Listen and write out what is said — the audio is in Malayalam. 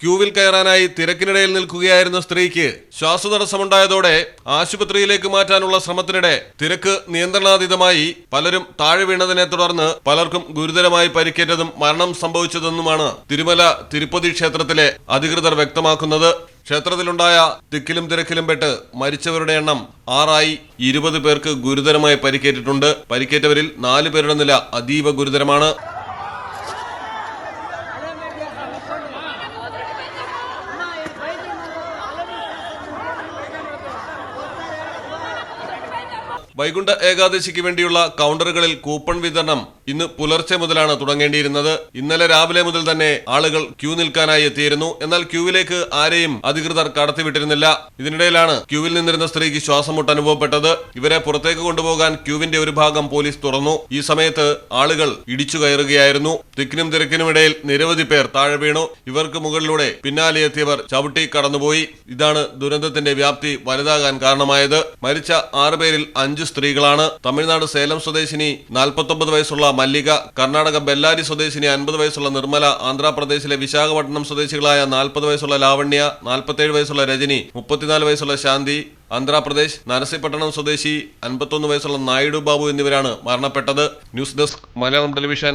ക്യൂവിൽ കയറാനായി തിരക്കിനിടയിൽ നിൽക്കുകയായിരുന്ന സ്ത്രീക്ക് ശ്വാസതടസ്സമുണ്ടായതോടെ ആശുപത്രിയിലേക്ക് മാറ്റാനുള്ള ശ്രമത്തിനിടെ തിരക്ക് നിയന്ത്രണാതീതമായി പലരും താഴെ വീണതിനെ തുടർന്ന് പലർക്കും ഗുരുതരമായി പരിക്കേറ്റതും മരണം സംഭവിച്ചതെന്നുമാണ് തിരുമല തിരുപ്പതി ക്ഷേത്രത്തിലെ അധികൃതർ വ്യക്തമാക്കുന്നത്. ക്ഷേത്രത്തിലുണ്ടായ തിക്കിലും തിരക്കിലും പെട്ട് മരിച്ചവരുടെ എണ്ണം ആറായി ഇരുപത് പേർക്ക് ഗുരുതരമായി പരിക്കേറ്റിട്ടുണ്ട്. പരിക്കേറ്റവരിൽ നാല് പേരുടെ നില അതീവ ഗുരുതരമാണ്. വൈകുണ്ഠ ഏകാദശിക്ക് വേണ്ടിയുള്ള കൗണ്ടറുകളിൽ കൂപ്പൺ വിതരണം ഇന്ന് പുലർച്ചെ മുതലാണ് തുടങ്ങേണ്ടിയിരുന്നത്. ഇന്നലെ രാവിലെ മുതൽ തന്നെ ആളുകൾ ക്യൂ നിൽക്കാനായി എത്തിയിരുന്നു. എന്നാൽ ക്യൂവിലേക്ക് ആരെയും അധികൃതർ കടത്തിവിട്ടിരുന്നില്ല. ഇതിനിടയിലാണ് ക്യൂവിൽ നിന്നിരുന്ന സ്ത്രീക്ക് ശ്വാസം മുട്ട് അനുഭവപ്പെട്ടത്. ഇവരെ പുറത്തേക്ക് കൊണ്ടുപോകാൻ ക്യൂവിന്റെ ഒരു ഭാഗം പോലീസ് തുറന്നു. ഈ സമയത്ത് ആളുകൾ ഇടിച്ചു കയറുകയായിരുന്നു. തിക്കിനും തിരക്കിനുമിടയിൽ നിരവധി പേർ താഴെ വീണു. ഇവർക്ക് മുകളിലൂടെ പിന്നാലെ എത്തിയവർ ചവിട്ടി കടന്നുപോയി. ഇതാണ് ദുരന്തത്തിന്റെ വ്യാപ്തി വലുതാകാൻ കാരണമായത്. മരിച്ച ആറ് പേരിൽ അഞ്ച് സ്ത്രീകളാണ്. തമിഴ്നാട് സേലം സ്വദേശിനി നാൽപ്പത്തൊമ്പത് വയസ്സുള്ള മല്ലിക കർണാടക ബെല്ലാരി സ്വദേശിനി അൻപത് വയസ്സുള്ള നിർമ്മല ആന്ധ്രാപ്രദേശിലെ വിശാഖപട്ടണം സ്വദേശികളായ നാൽപ്പത് വയസ്സുള്ള ലാവണ്യ നാൽപ്പത്തേഴ് വയസ്സുള്ള രജനി മുപ്പത്തിനാല് വയസ്സുള്ള ശാന്തി ആന്ധ്രാപ്രദേശ് നരസിപട്ടണം സ്വദേശി അൻപത്തൊന്ന് വയസ്സുള്ള നായിഡു ബാബു എന്നിവരാണ് മരണപ്പെട്ടത്. News desk Malayalam television.